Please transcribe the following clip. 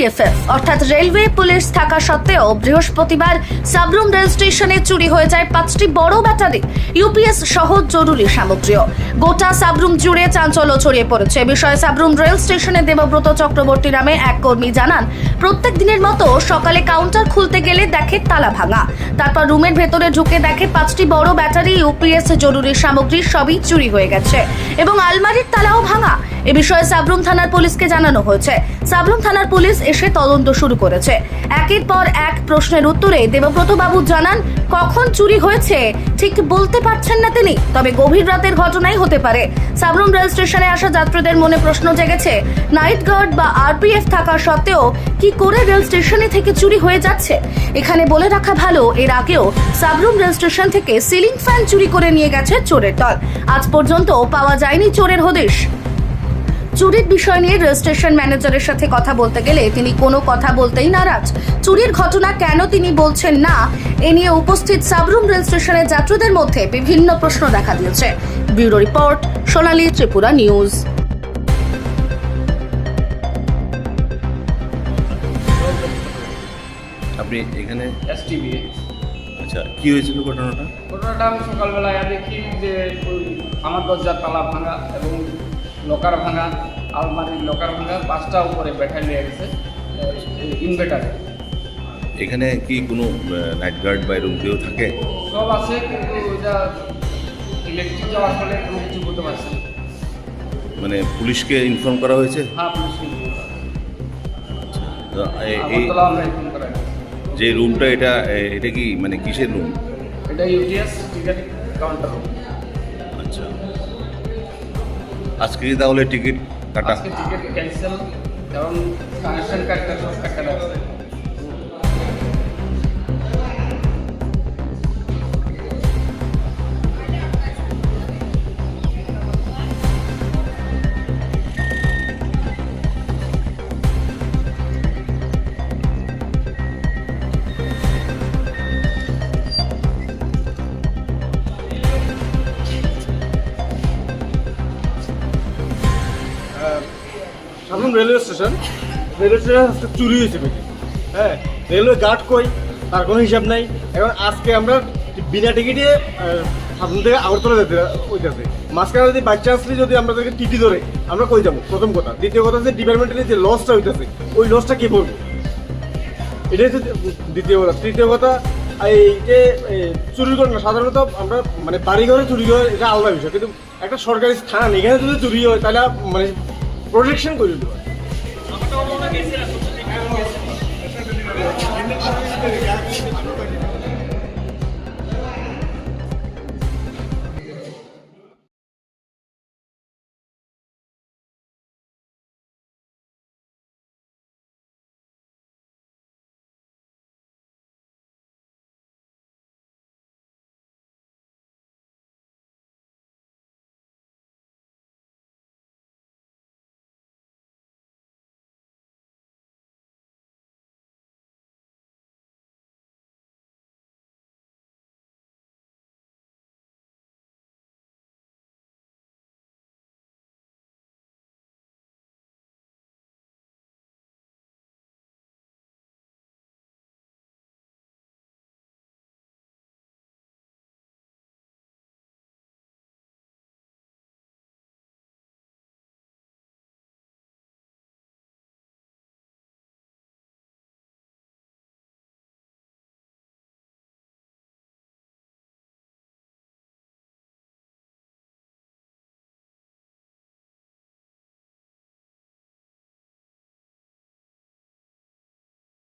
আরপিএফএফ অর্থাৎ railway police থাকা সত্ত্বেও বৃহস্পতিবার সাবরুম রেল স্টেশনে চুরি হয়ে যায় পাঁচটি বড় ব্যাটারি। ইউপিএস সহ জরুরি সামগ্রীও। গোটা সাবরুম জুড়ে চাঞ্চল্য ছড়িয়ে পড়েছে। বিষয়ে সাবরুম রেল স্টেশনে দেবব্রত চক্রবর্তী নামে এক কর্মী জানান, প্রত্যেক দিনের মতো সকালে কাউন্টার খুলতে গেলে দেখে তালা ভাঙা। তারপর রুমের ভেতরে ঢুকে দেখে পাঁচটি বড় ব্যাটারি, ইউপিএস জরুরি সামগ্রী সবই চুরি হয়ে গেছে এবং আলমারির তালাও ভাঙা। এ বিষয়ে সাবরুম থানার পুলিশকে জানানো হয়েছে। সাবরুম থানার পুলিশ এসে তদন্ত শুরু করেছে। একের পর এক প্রশ্নের উত্তরে দেবব্রত বাবু জানান, কখন চুরি হয়েছে? ঠিক বলতে পারছেন না তিনি, তবে গভীর রাতের ঘটনাই হতে পারে। সাবরুম রেল স্টেশনে আসা যাত্রীদের মনে প্রশ্ন জেগেছে, নাইট গার্ড বা আরপিএফ থাকা সত্ত্বেও কি করে রেল স্টেশনে থেকে চুরি হয়ে যাচ্ছে? এখানে বলে রাখা ভালো, এর আগেও সাবরুম রেল স্টেশন থেকে সিলিং ফ্যান চুরি করে নিয়ে গেছে চোরের দল। আজ পর্যন্ত পাওয়া যায়নি চোরের হদিশ। চুরির বিষয় নিয়ে রেল স্টেশন ম্যানেজারের সাথে কথা বলতে গেলে তিনি কোনো কথা বলতেই নারাজ। চুরির ঘটনা কেন তিনি বলছেন না এ নিয়ে উপস্থিত সাবরুম রেল স্টেশনের যাত্রীদের মধ্যে বিভিন্ন প্রশ্ন দেখা দিয়েছে। Bureau report Sonali Tripura news. আপনি এখানে? এসটিভি। আচ্ছা কি হয়েছিল ঘটনাটা? ঘটনাটা আমি সকালবেলায় দেখি যে আমার দরজার তালা ভাঙা এবং লকার ভাঙা আলমারির লকার ভাঙা পাঁচটা উপরে ব্যাটারি নিয়ে গেছে ইনভার্টারে এখানে কি কোনো নাইট গার্ড বা এরকম কেউ থাকে? সব আছে কিন্তু ওইটা ইলেকট্রিক যাওয়ার ফলে কোনো কিছু করতে পারছে মানে পুলিশকে ইনফর্ম করা হয়েছে? হ্যাঁ পুলিশ তো এ- এই আমরা যে রুমটা এটা এটা কি মানে কিসের রুম এটা ইউটিএস কাউন্টার আচ্ছা। আজকে তাহলে টিকিট কাটা। টিকিট ক্যান্সেল কারণ কানেকশন কাটতে কাটা সামনে রেলওয়ে স্টেশন রেলওয়ে স্টেশন চুরি হয়েছে বেশি। হ্যাঁ রেলওয়ে গার্ড কই তার কোনো হিসাব নাই। এখন আজকে আমরা বিনা টিকিটে সামনে থেকে আগরতলা যেতে হইতেছে মাঝখানে যদি বাই চান্সলি যদি আমাদেরকে টিটি ধরে আমরা কই যাব? প্রথম কথা। দ্বিতীয় কথা যে ডিপার্টমেন্টের যে লসটা হইতেছে ওই লসটা কে পড়বে? এটাই হচ্ছে দ্বিতীয় কথা। তৃতীয় কথা এই যে এ, চুরির ঘটনা সাধারণত আমরা মানে বাড়ি ঘরে চুরি করে এটা আলাদা বিষয়। কিন্তু একটা সরকারি স্থান এখানে যদি চুরি হয় তাহলে মানে প্রোটেকশন করে দিতে পারে